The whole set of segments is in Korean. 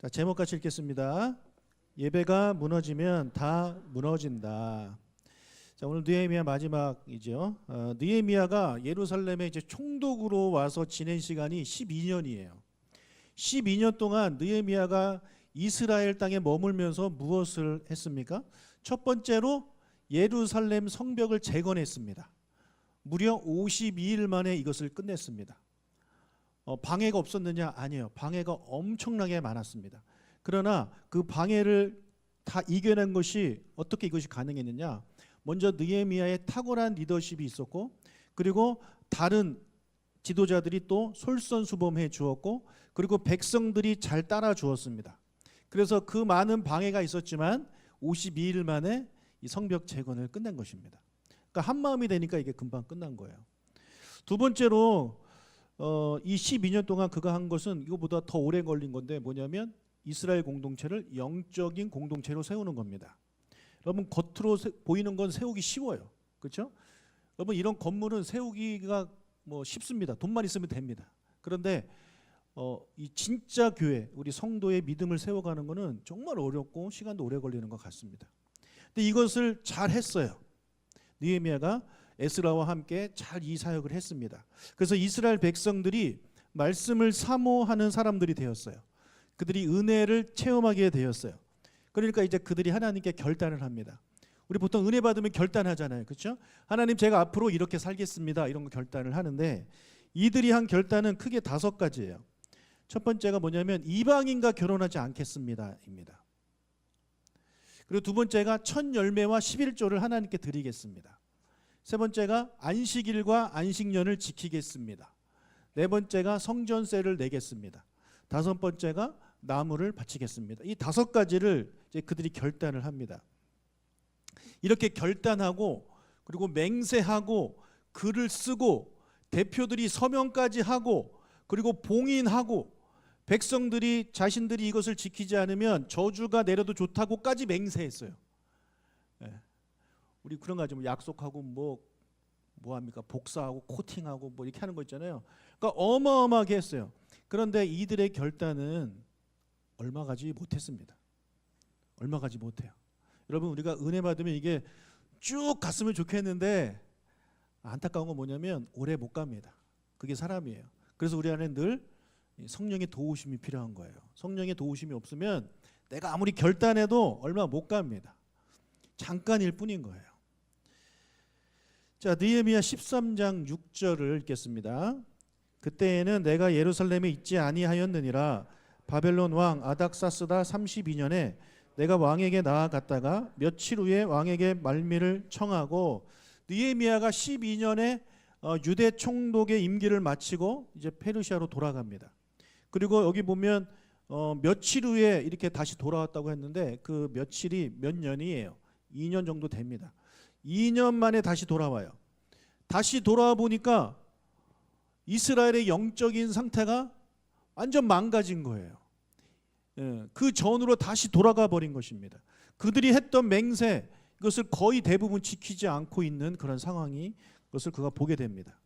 자, 제목 같이 읽겠습니다. 예배가 무너지면 다 무너진다. 자, 오늘 느헤미야 마지막이죠. 어, 느헤미야가 예루살렘에 이제 총독으로 와서 지낸 시간이 12년이에요. 12년 동안 느헤미야가 이스라엘 땅에 머물면서 무엇을 했습니까? 첫 번째로 예루살렘 성벽을 재건했습니다. 무려 52일 만에 이것을 끝냈습니다. 어, 방해가 없었느냐? 아니에요. 방해가 엄청나게 많았습니다. 그러나 그 방해를 다 이겨낸 것이 어떻게 이것이 가능했느냐? 먼저 느헤미야의 탁월한 리더십이 있었고 그리고 다른 지도자들이 또 솔선수범해 주었고 그리고 백성들이 잘 따라 주었습니다. 그래서 그 많은 방해가 있었지만 52일 만에 이 성벽 재건을 끝낸 것입니다. 그러니까 한 마음이 되니까 이게 금방 끝난 거예요. 두 번째로 어, 이 12년 동안 그가 한 것은 이거보다 더 오래 걸린 건데 뭐냐면 이스라엘 공동체를 영적인 공동체로 세우는 겁니다. 여러분 겉으로 세, 보이는 건 세우기 쉬워요. 그렇죠? 여러분 이런 건물은 세우기가 뭐 쉽습니다. 돈만 있으면 됩니다. 그런데 어, 이 진짜 교회 우리 성도의 믿음을 세워가는 것은 정말 어렵고 시간도 오래 걸리는 것 같습니다. 근데 이것을 잘 했어요. 느헤미야가 에스라와 함께 잘 이 사역을 했습니다. 그래서 이스라엘 백성들이 말씀을 사모하는 사람들이 되었어요. 그들이 은혜를 체험하게 되었어요. 그러니까 이제 그들이 하나님께 결단을 합니다. 우리 보통 은혜 받으면 결단하잖아요. 그렇죠? 하나님 제가 앞으로 이렇게 살겠습니다. 이런 거 결단을 하는데 이들이 한 결단은 크게 다섯 가지예요. 첫 번째가 뭐냐면 이방인과 결혼하지 않겠습니다입니다. 그리고 두 번째가 첫 열매와 11조를 하나님께 드리겠습니다. 세 번째가 안식일과 안식년을 지키겠습니다. 네 번째가 성전세를 내겠습니다. 다섯 번째가 나무를 바치겠습니다. 이 다섯 가지를 이제 그들이 결단을 합니다. 이렇게 결단하고 그리고 맹세하고 글을 쓰고 대표들이 서명까지 하고 그리고 봉인하고 백성들이 자신들이 이것을 지키지 않으면 저주가 내려도 좋다고까지 맹세했어요. 예. 우리 그런 거 하죠. 뭐 약속하고 뭐 뭐합니까? 복사하고 코팅하고 뭐 이렇게 하는 거 있잖아요. 그러니까 어마어마하게 했어요. 그런데 이들의 결단은 얼마 가지 못했습니다. 얼마 가지 못해요. 여러분 우리가 은혜 받으면 이게 쭉 갔으면 좋겠는데 안타까운 건 뭐냐면 오래 못 갑니다. 그게 사람이에요. 그래서 우리 안에 늘 성령의 도우심이 필요한 거예요. 성령의 도우심이 없으면 내가 아무리 결단해도 얼마 못 갑니다. 잠깐일 뿐인 거예요. 자, 느헤미야 13장 6절을 읽겠습니다. 그때에는 내가 예루살렘에 있지 아니하였느니라 바벨론 왕 아닥사스다 32년에 내가 왕에게 나아갔다가 며칠 후에 왕에게 말미를 청하고 느헤미야가 12년에 어, 유대 총독의 임기를 마치고 이제 페르시아로 돌아갑니다. 그리고 여기 보면 어, 며칠 후에 이렇게 다시 돌아왔다고 했는데 그 며칠이 몇 년이에요? 2년 정도 됩니다. 2년 만에 다시 돌아와요. 다시 돌아와 보니까 이스라엘의 영적인 상태가 완전 망가진 거예요. 예, 그 전으로 다시 돌아가 버린 것입니다. 그들이 했던 맹세 이것을 거의 대부분 지키지 않고 있는 그런 상황이 그것을 그가 보게 됩니다.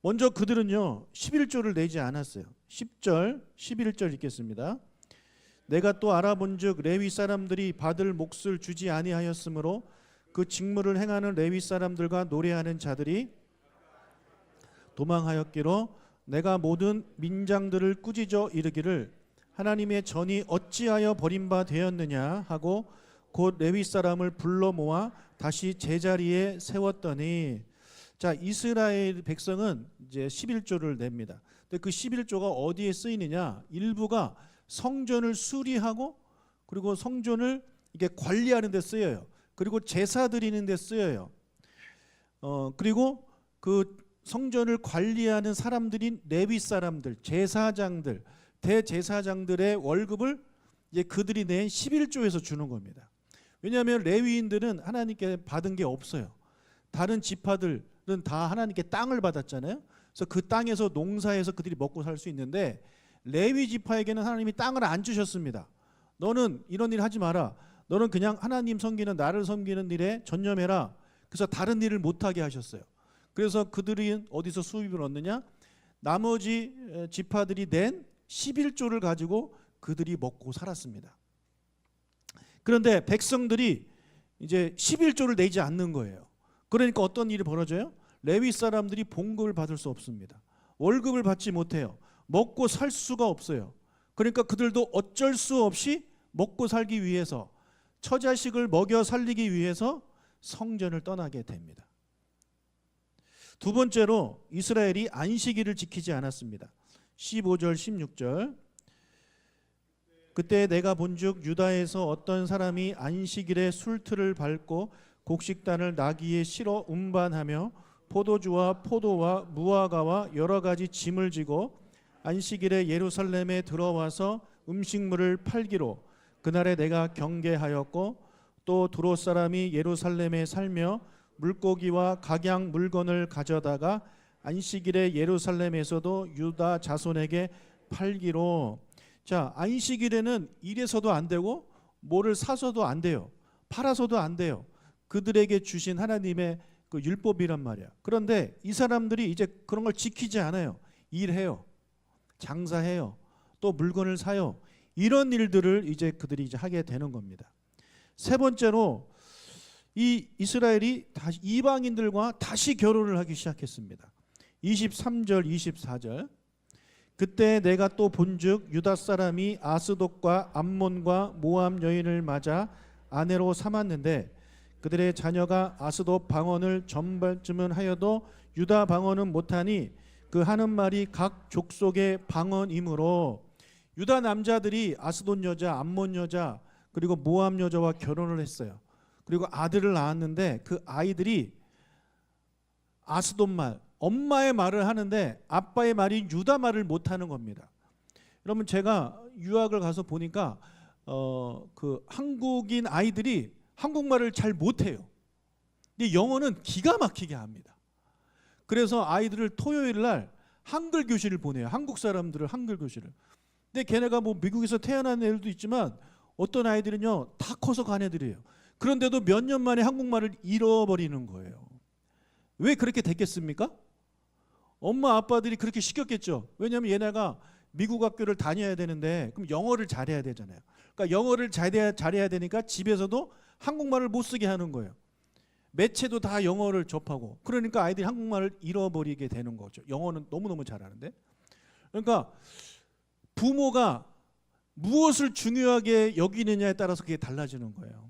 먼저 그들은요 11조를 내지 않았어요. 10절, 11절 읽겠습니다. 내가 또 알아본즉 레위 사람들이 받을 몫을 주지 아니하였으므로 그 직무를 행하는 레위 사람들과 노래하는 자들이 도망하였기로 내가 모든 민장들을 꾸짖어 이르기를 하나님의 전이 어찌하여 버림바 되었느냐 하고 곧 레위 사람을 불러 모아 다시 제자리에 세웠더니 자 이스라엘 백성은 이제 11조를 냅니다. 근데 그 11조가 어디에 쓰이느냐? 일부가 성전을 수리하고 그리고 성전을 이게 관리하는 데 쓰여요. 그리고 제사 드리는 데 쓰여요. 어 그리고 그 성전을 관리하는 사람들인 레위 사람들, 제사장들, 대제사장들의 월급을 이제 그들이 낸 11조에서 주는 겁니다. 왜냐하면 레위인들은 하나님께 받은 게 없어요. 다른 지파들은 다 하나님께 땅을 받았잖아요. 그래서 그 땅에서 농사해서 그들이 먹고 살 수 있는데 레위 지파에게는 하나님이 땅을 안 주셨습니다. 너는 이런 일 하지 마라. 너는 그냥 하나님 섬기는 나를 섬기는 일에 전념해라. 그래서 다른 일을 못 하게 하셨어요. 그래서 그들이 어디서 수입을 얻느냐? 나머지 지파들이 낸 11조를 가지고 그들이 먹고 살았습니다. 그런데 백성들이 이제 11조를 내지 않는 거예요. 그러니까 어떤 일이 벌어져요? 레위 사람들이 봉급을 받을 수 없습니다. 월급을 받지 못해요. 먹고 살 수가 없어요. 그러니까 그들도 어쩔 수 없이 먹고 살기 위해서 처자식을 먹여 살리기 위해서 성전을 떠나게 됩니다. 두 번째로 이스라엘이 안식일을 지키지 않았습니다. 15절 16절 그때 내가 본즉 유다에서 어떤 사람이 안식일에 술틀을 밟고 곡식단을 나귀에 실어 운반하며 포도주와 포도와 무화과와 여러 가지 짐을 지고 안식일에 예루살렘에 들어와서 음식물을 팔기로 그날에 내가 경계하였고 또 두로 사람이 예루살렘에 살며 물고기와 각양 물건을 가져다가 안식일에 예루살렘에서도 유다 자손에게 팔기로. 자 안식일에는 일해서도 안 되고 뭐를 사서도 안 돼요. 팔아서도 안 돼요. 그들에게 주신 하나님의 그 율법이란 말이야. 그런데 이 사람들이 이제 그런 걸 지키지 않아요. 일해요. 장사해요. 또 물건을 사요 이런 일들을 이제 그들이 이제 하게 되는 겁니다 세 번째로 이 이스라엘이 다시 이방인들과 다시 결혼을 하기 시작했습니다. 23절 24절 그때 내가 또 본즉 유다 사람이 아스돗과 암몬과 모함 여인을 맞아 아내로 삼았는데 그들의 자녀가 아스돗 방언을 전발쯤은 하여도 유다 방언은 못하니 그 하는 말이 각 족속의 방언이므로 유다 남자들이 아스돗 여자, 암몬 여자 그리고 모함 여자와 결혼을 했어요. 그리고 아들을 낳았는데 그 아이들이 아스돈 말, 엄마의 말을 하는데 아빠의 말인 유다 말을 못 하는 겁니다. 여러분 제가 유학을 가서 보니까 어 그 한국인 아이들이 한국말을 잘 못해요. 근데 영어는 기가 막히게 합니다. 그래서 아이들을 토요일 날 한글 교실을 보내요. 한국 사람들을 한글 교실을. 근데 걔네가 뭐 미국에서 태어난 애들도 있지만 어떤 아이들은요 다 커서 간 애들이에요. 그런데도 몇 년 만에 한국말을 잃어버리는 거예요. 왜 그렇게 됐겠습니까? 엄마 아빠들이 그렇게 시켰겠죠. 왜냐하면 얘네가 미국 학교를 다녀야 되는데 그럼 영어를 잘해야 되잖아요. 그러니까 영어를 잘해야, 잘해야 되니까 집에서도 한국말을 못 쓰게 하는 거예요. 매체도 다 영어를 접하고 그러니까 아이들이 한국말을 잃어버리게 되는 거죠. 영어는 너무너무 잘하는데. 그러니까 부모가 무엇을 중요하게 여기느냐에 따라서 그게 달라지는 거예요.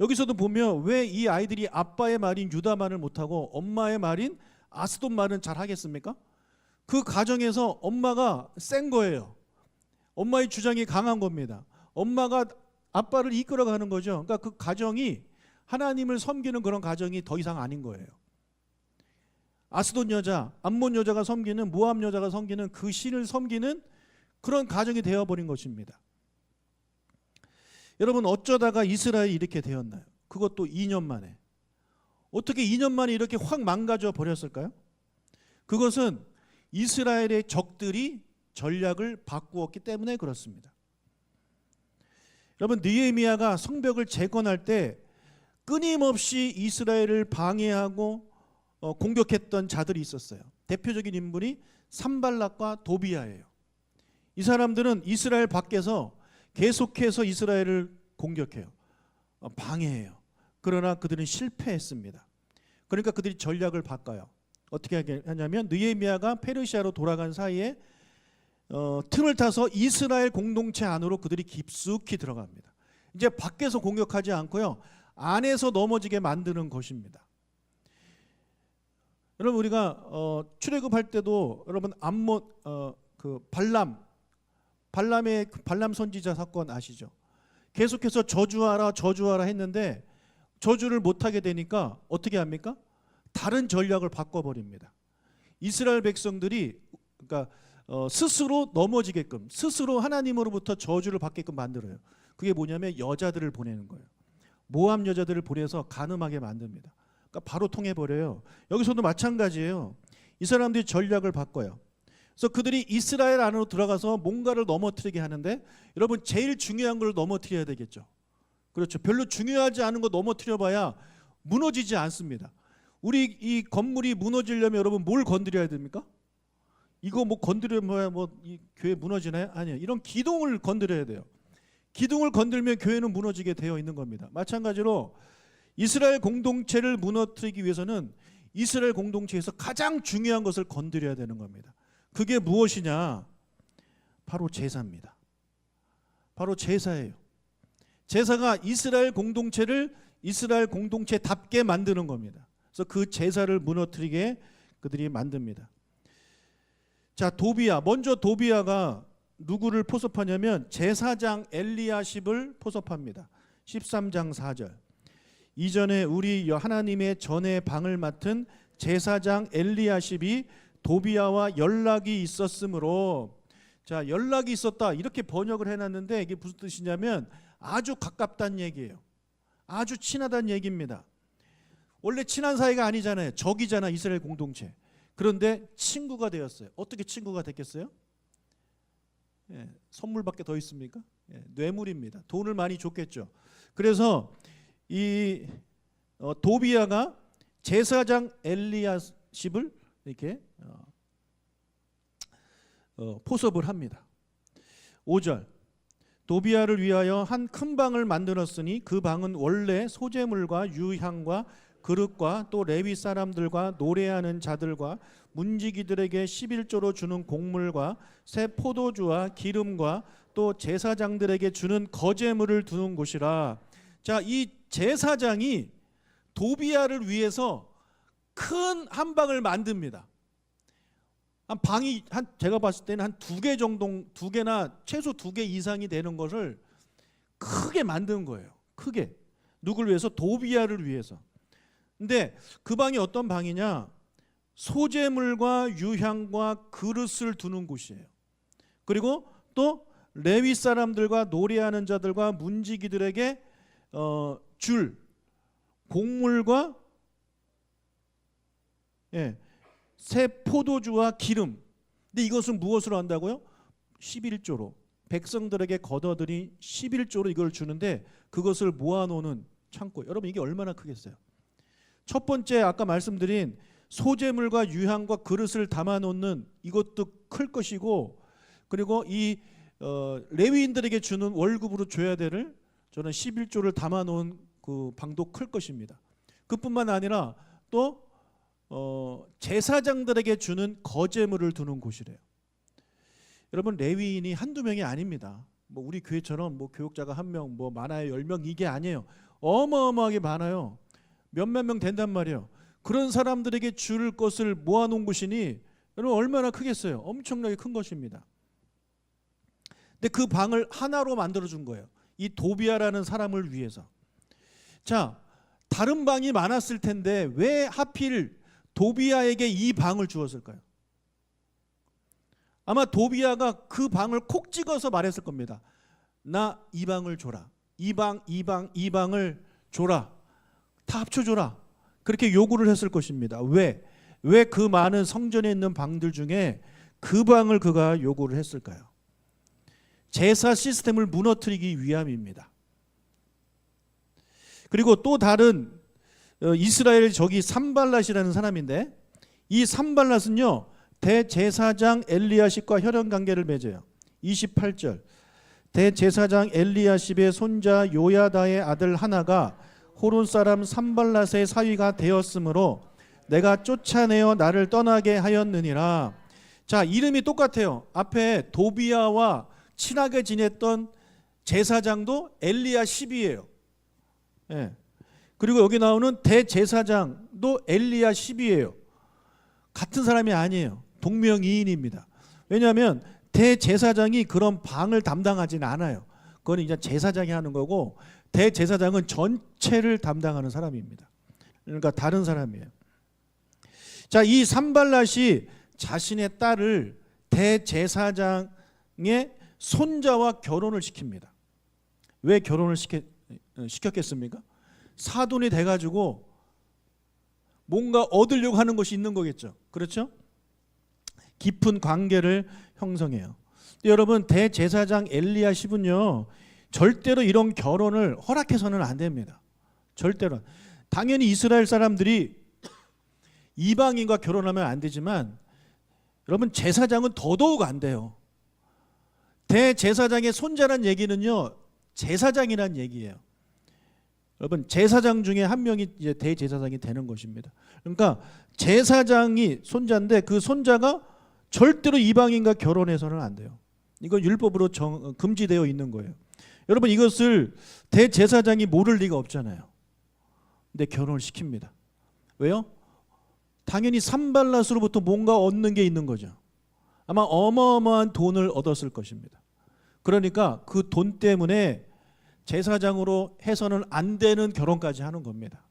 여기서도 보면 왜 이 아이들이 아빠의 말인 유다 말을 못하고 엄마의 말인 아스돈 말은 잘 하겠습니까? 그 가정에서 엄마가 센 거예요. 엄마의 주장이 강한 겁니다. 엄마가 아빠를 이끌어가는 거죠. 그러니까 그 가정이 하나님을 섬기는 그런 가정이 더 이상 아닌 거예요. 아스돈 여자, 암몬 여자가 섬기는 모함 여자가 섬기는 그 신을 섬기는 그런 가정이 되어버린 것입니다. 여러분 어쩌다가 이스라엘이 이렇게 되었나요? 그것도 2년 만에. 어떻게 2년 만에 이렇게 확 망가져 버렸을까요? 그것은 이스라엘의 적들이 전략을 바꾸었기 때문에 그렇습니다. 여러분 느헤미야가 성벽을 재건할 때 끊임없이 이스라엘을 방해하고 어, 공격했던 자들이 있었어요. 대표적인 인물이 산발락과 도비아예요. 이 사람들은 이스라엘 밖에서 계속해서 이스라엘을 공격해요. 어, 방해해요. 그러나 그들은 실패했습니다. 그러니까 그들이 전략을 바꿔요. 어떻게 하냐면 느헤미야가 페르시아로 돌아간 사이에 어, 틈을 타서 이스라엘 공동체 안으로 그들이 깊숙이 들어갑니다. 이제 밖에서 공격하지 않고요. 안에서 넘어지게 만드는 것입니다. 여러분 우리가 어, 출애굽할 때도 여러분 암몬 어, 그 발람 발람의 그 발람 선지자 사건 아시죠? 계속해서 저주하라 저주하라 했는데 저주를 못하게 되니까 어떻게 합니까? 다른 전략을 바꿔버립니다. 이스라엘 백성들이 그러니까 어, 스스로 넘어지게끔 스스로 하나님으로부터 저주를 받게끔 만들어요. 그게 뭐냐면 여자들을 보내는 거예요. 모함 여자들을 보내서 간음하게 만듭니다. 그러니까 바로 통해 버려요. 여기서도 마찬가지예요. 이 사람들이 전략을 바꿔요. 그래서 그들이 이스라엘 안으로 들어가서 뭔가를 넘어뜨리게 하는데 여러분 제일 중요한 걸 넘어뜨려야 되겠죠. 그렇죠. 별로 중요하지 않은 거 넘어뜨려봐야 무너지지 않습니다. 우리 이 건물이 무너지려면 여러분 뭘 건드려야 됩니까? 이거 뭐 건드려야 뭐 이 교회 무너지나요? 아니요. 이런 기둥을 건드려야 돼요. 기둥을 건들면 교회는 무너지게 되어 있는 겁니다. 마찬가지로 이스라엘 공동체를 무너뜨리기 위해서는 이스라엘 공동체에서 가장 중요한 것을 건드려야 되는 겁니다. 그게 무엇이냐? 바로 제사입니다. 바로 제사예요. 제사가 이스라엘 공동체를 이스라엘 공동체답게 만드는 겁니다. 그래서 그 제사를 무너뜨리게 그들이 만듭니다. 자, 도비야. 먼저 도비야가 누구를 포섭하냐면 제사장 엘리야십을 포섭합니다. 13장 4절. 이전에 우리 하나님의 전의 방을 맡은 제사장 엘리야십이 도비야와 연락이 있었으므로 자, 연락이 있었다. 이렇게 번역을 해 놨는데 이게 무슨 뜻이냐면 아주 가깝다는 얘기예요. 아주 친하다는 얘기입니다. 원래 친한 사이가 아니잖아요. 적이잖아, 이스라엘 공동체. 그런데 친구가 되었어요. 어떻게 친구가 됐겠어요? 예, 선물밖에 더 있습니까? 예, 뇌물입니다. 돈을 많이 줬겠죠. 그래서 이 어, 도비야가 제사장 엘리야십을 이렇게 어, 어, 포섭을 합니다. 5절 도비야를 위하여 한 큰 방을 만들었으니 그 방은 원래 소재물과 유향과 그릇과 또 레위 사람들과 노래하는 자들과 문지기들에게 11조로 주는 곡물과 새 포도주와 기름과 또 제사장들에게 주는 거제물을 두는 곳이라. 자, 이 제사장이 도비야를 위해서 큰 한 방을 만듭니다. 한 방이 한 제가 봤을 때는 한 두 개 정도 두 개나 최소 두 개 이상이 되는 것을 크게 만든 거예요. 크게 누굴 위해서 도비야를 위해서. 근데 그 방이 어떤 방이냐? 소재물과 유향과 그릇을 두는 곳이에요. 그리고 또 레위 사람들과 노래하는 자들과 문지기들에게 어, 줄 곡물과 예, 새 포도주와 기름. 근데 이것은 무엇으로 한다고요? 11조로 백성들에게 걷어들이 11조로 이걸 주는데 그것을 모아놓는 창고. 여러분 이게 얼마나 크겠어요? 첫 번째 아까 말씀드린 소재물과 유향과 그릇을 담아놓는 이것도 클 것이고 그리고 이 어, 레위인들에게 주는 월급으로 줘야 되는 저는 11조를 담아놓은 그 방도 클 것입니다. 그뿐만 아니라 또 어, 제사장들에게 주는 거제물을 두는 곳이래요. 여러분 레위인이 한두 명이 아닙니다. 뭐 우리 교회처럼 뭐 교육자가 한 명, 뭐 많아요 열명 이게 아니에요. 어마어마하게 많아요. 몇몇 명 된단 말이에요. 그런 사람들에게 줄 것을 모아놓은 곳이니 여러분 얼마나 크겠어요? 엄청나게 큰 것입니다. 근데 그 방을 하나로 만들어 준 거예요. 이 도비아라는 사람을 위해서. 자, 다른 방이 많았을 텐데 왜 하필 도비아에게 이 방을 주었을까요? 아마 도비아가 그 방을 콕 찍어서 말했을 겁니다. 나 이 방을 줘라. 이 방, 이 방, 이 방을 줘라. 다 합쳐줘라. 그렇게 요구를 했을 것입니다. 왜? 왜 그 많은 성전에 있는 방들 중에 그 방을 그가 요구를 했을까요? 제사 시스템을 무너뜨리기 위함입니다. 그리고 또 다른 어, 이스라엘 적이 삼발랏이라는 사람인데 이 삼발랏은요 대제사장 엘리야십과 혈연 관계를 맺어요. 28절 대제사장 엘리야십의 손자 요야다의 아들 하나가 호론 사람 삼발랏의 사위가 되었으므로 내가 쫓아내어 나를 떠나게 하였느니라. 자 이름이 똑같아요. 앞에 도비야와 친하게 지냈던 제사장도 엘리야십이에요. 예. 그리고 여기 나오는 대제사장도 엘리야 10이에요. 같은 사람이 아니에요. 동명이인입니다. 왜냐하면 대제사장이 그런 방을 담당하지는 않아요. 그건 이제 제사장이 하는 거고 대제사장은 전체를 담당하는 사람입니다. 그러니까 다른 사람이에요. 자, 이 산발랏이 자신의 딸을 대제사장의 손자와 결혼을 시킵니다. 왜 결혼을 시켰, 시켰겠습니까? 사돈이 돼가지고 뭔가 얻으려고 하는 것이 있는 거겠죠. 그렇죠? 깊은 관계를 형성해요. 여러분 대제사장 엘리야십은요 절대로 이런 결혼을 허락해서는 안 됩니다. 절대로. 당연히 이스라엘 사람들이 이방인과 결혼하면 안 되지만 여러분 제사장은 더더욱 안 돼요. 대제사장의 손자란 얘기는요 제사장이란 얘기예요. 여러분 제사장 중에 한 명이 이제 대제사장이 되는 것입니다. 그러니까 제사장이 손자인데 그 손자가 절대로 이방인과 결혼해서는 안 돼요. 이건 율법으로 정, 금지되어 있는 거예요. 여러분 이것을 대제사장이 모를 리가 없잖아요. 근데 결혼을 시킵니다. 왜요? 당연히 산발랏으로부터 뭔가 얻는 게 있는 거죠. 아마 어마어마한 돈을 얻었을 것입니다. 그러니까 그 돈 때문에 제사장으로 해서는 안 되는 결혼까지 하는 겁니다.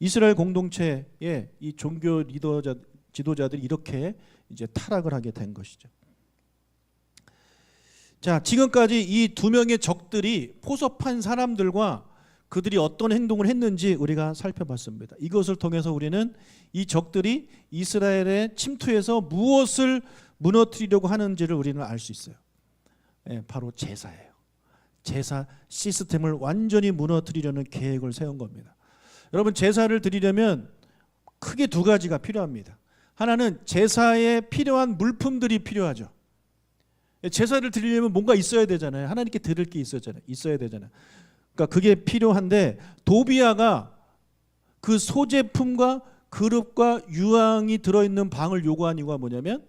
이스라엘 공동체의 이 종교 리더자 지도자들이 이렇게 이제 타락을 하게 된 것이죠. 자, 지금까지 이 두 명의 적들이 포섭한 사람들과 그들이 어떤 행동을 했는지 우리가 살펴봤습니다. 이것을 통해서 우리는 이 적들이 이스라엘의 침투해서 무엇을 무너뜨리려고 하는지를 우리는 알 수 있어요. 예, 바로 제사예요. 제사 시스템을 완전히 무너뜨리려는 계획을 세운 겁니다. 여러분 제사를 드리려면 크게 두 가지가 필요합니다. 하나는 제사에 필요한 물품들이 필요하죠. 제사를 드리려면 뭔가 있어야 되잖아요. 하나님께 드릴 게 있었잖아요. 있어야 되잖아요. 그러니까 그게 필요한데 도비아가 그 소제품과 그릇과 유황이 들어있는 방을 요구한 이유가 뭐냐면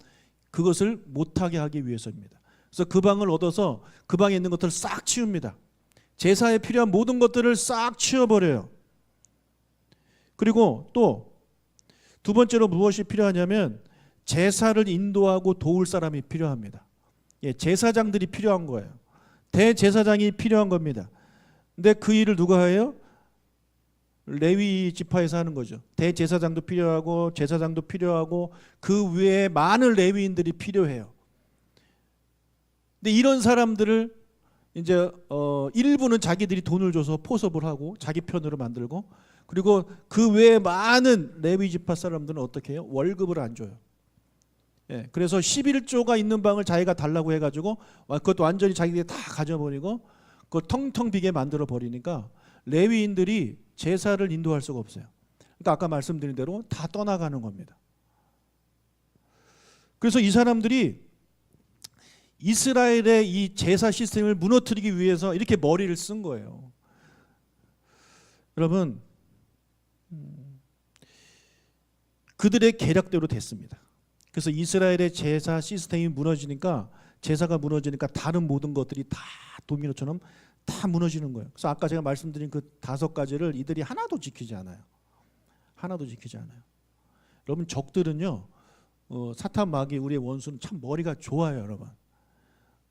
그것을 못하게 하기 위해서입니다. 그래서 그 방을 얻어서 그 방에 있는 것들을 싹 치웁니다. 제사에 필요한 모든 것들을 싹 치워버려요. 그리고 또 두 번째로 무엇이 필요하냐면 제사를 인도하고 도울 사람이 필요합니다. 예, 제사장들이 필요한 거예요. 대제사장이 필요한 겁니다. 근데 그 일을 누가 해요? 레위 지파에서 하는 거죠. 대제사장도 필요하고 제사장도 필요하고 그 외에 많은 레위인들이 필요해요. 근데 이런 사람들을 이제 어 일부는 자기들이 돈을 줘서 포섭을 하고 자기 편으로 만들고 그리고 그 외에 많은 레위 지파 사람들은 어떻게 해요? 월급을 안 줘요. 예, 그래서 11조가 있는 방을 자기가 달라고 해 가지고 그것도 완전히 자기들이 다 가져 버리고 그 텅텅 비게 만들어 버리니까 레위인들이 제사를 인도할 수가 없어요. 그러니까 아까 말씀드린 대로 다 떠나가는 겁니다. 그래서 이 사람들이 이스라엘의 이 제사 시스템을 무너뜨리기 위해서 이렇게 머리를 쓴 거예요. 여러분, 음, 그들의 계략대로 됐습니다. 그래서 이스라엘의 제사 시스템이 무너지니까 제사가 무너지니까 다른 모든 것들이 다 도미노처럼 다 무너지는 거예요. 그래서 아까 제가 말씀드린 그 다섯 가지를 이들이 하나도 지키지 않아요. 하나도 지키지 않아요. 여러분 적들은요, 어, 사탄 마귀 우리의 원수는 참 머리가 좋아요, 여러분.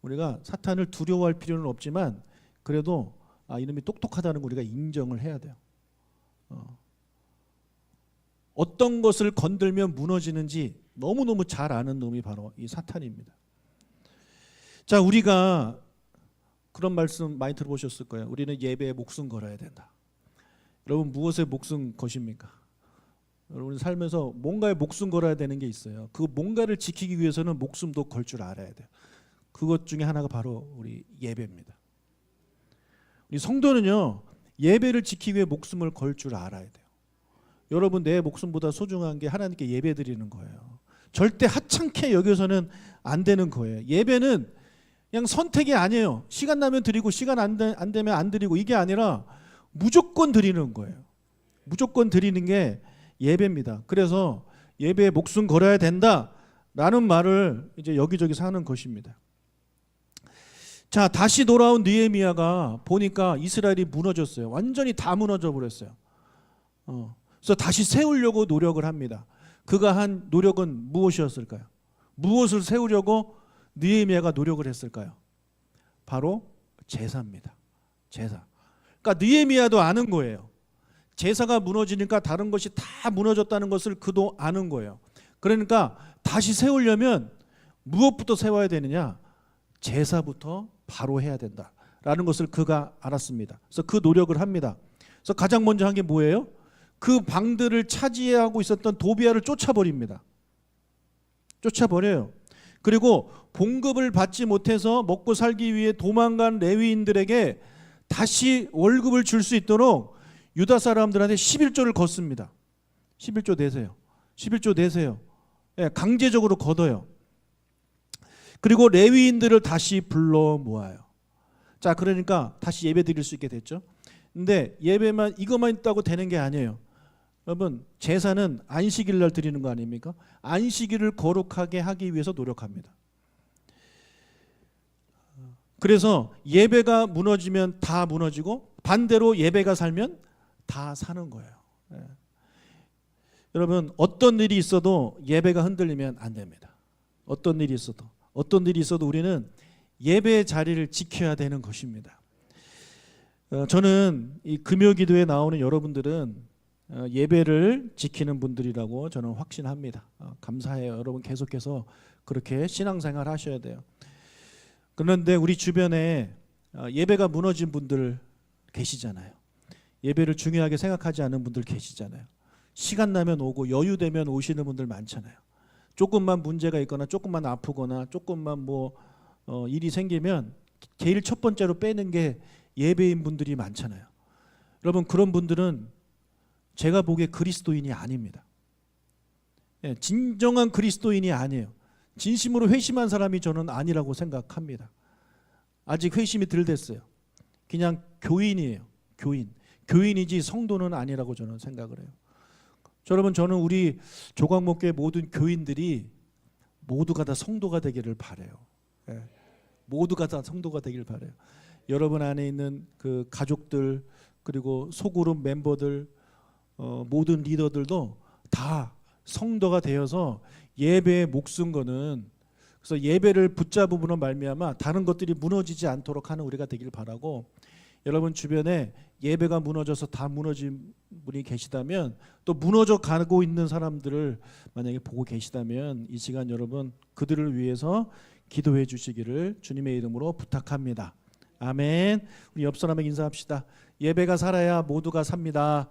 우리가 사탄을 두려워할 필요는 없지만 그래도 아, 이놈이 똑똑하다는 걸 우리가 인정을 해야 돼요. 어. 어떤 것을 건들면 무너지는지 너무너무 잘 아는 놈이 바로 이 사탄입니다. 자, 우리가 그런 말씀 많이 들어보셨을 거예요. 우리는 예배에 목숨 걸어야 된다. 여러분 무엇에 목숨 거십니까? 여러분 살면서 뭔가에 목숨 걸어야 되는 게 있어요. 그 뭔가를 지키기 위해서는 목숨도 걸 줄 알아야 돼요. 그것 중에 하나가 바로 우리 예배입니다. 우리 성도는요 예배를 지키기 위해 목숨을 걸 줄 알아야 돼요. 여러분 내 목숨보다 소중한 게 하나님께 예배 드리는 거예요. 절대 하찮게 여기서는 안 되는 거예요. 예배는 그냥 선택이 아니에요. 시간 나면 드리고 시간 안, 되, 안 되면 안 드리고 이게 아니라 무조건 드리는 거예요. 무조건 드리는 게 예배입니다. 그래서 예배에 목숨 걸어야 된다라는 말을 이제 여기저기서 하는 것입니다. 자, 다시 돌아온 느헤미야가 보니까 이스라엘이 무너졌어요. 완전히 다 무너져 버렸어요. 어. 그래서 다시 세우려고 노력을 합니다. 그가 한 노력은 무엇이었을까요? 무엇을 세우려고 느헤미야가 노력을 했을까요? 바로 제사입니다. 제사. 그러니까 느헤미야도 아는 거예요. 제사가 무너지니까 다른 것이 다 무너졌다는 것을 그도 아는 거예요. 그러니까 다시 세우려면 무엇부터 세워야 되느냐? 제사부터 바로 해야 된다라는 것을 그가 알았습니다. 그래서 그 노력을 합니다. 그래서 가장 먼저 한 게 뭐예요? 그 방들을 차지하고 있었던 도비아를 쫓아버립니다. 쫓아버려요. 그리고 봉급을 받지 못해서 먹고 살기 위해 도망간 레위인들에게 다시 월급을 줄 수 있도록 유다 사람들한테 11조를 걷습니다. 11조 내세요. 11조 내세요. 예, 강제적으로 걷어요. 그리고 레위인들을 다시 불러 모아요. 자, 그러니까 다시 예배 드릴 수 있게 됐죠. 근데 예배만 이것만 있다고 되는 게 아니에요. 여러분, 제사는 안식일 날 드리는 거 아닙니까? 안식일을 거룩하게 하기 위해서 노력합니다. 그래서 예배가 무너지면 다 무너지고 반대로 예배가 살면 다 사는 거예요. 예. 여러분 어떤 일이 있어도 예배가 흔들리면 안 됩니다. 어떤 일이 있어도 어떤 일이 있어도 우리는 예배 자리를 지켜야 되는 것입니다. 어, 저는 이 금요 기도에 나오는 여러분들은 어, 예배를 지키는 분들이라고 저는 확신합니다. 어, 감사해요. 여러분 계속해서 그렇게 신앙생활 하셔야 돼요. 그런데 우리 주변에 어, 예배가 무너진 분들 계시잖아요. 예배를 중요하게 생각하지 않는 분들 계시잖아요. 시간 나면 오고 여유 되면 오시는 분들 많잖아요. 조금만 문제가 있거나 조금만 아프거나 조금만 뭐 어, 일이 생기면 제일 첫 번째로 빼는 게 예배인 분들이 많잖아요. 여러분 그런 분들은 제가 보기에 그리스도인이 아닙니다. 예, 진정한 그리스도인이 아니에요. 진심으로 회심한 사람이 저는 아니라고 생각합니다. 아직 회심이 덜 됐어요. 그냥 교인이에요. 교인. 교인이지 성도는 아니라고 저는 생각을 해요. 저 여러분 저는 우리 조광목교회 모든 교인들이 모두가 다 성도가 되기를 바래요. 예. 모두가 다 성도가 되기를 바래요. 여러분 안에 있는 그 가족들 그리고 소그룹 멤버들 어, 모든 리더들도 다 성도가 되어서 예배에 목숨 거는 그래서 예배를 붙잡음으로 말미암아 다른 것들이 무너지지 않도록 하는 우리가 되길 바라고 여러분 주변에 예배가 무너져서 다 무너진 분이 계시다면 또 무너져 가고 있는 사람들을 만약에 보고 계시다면 이 시간 여러분 그들을 위해서 기도해 주시기를 주님의 이름으로 부탁합니다. 아멘. 우리 옆 사람에게 인사합시다. 예배가 살아야 모두가 삽니다.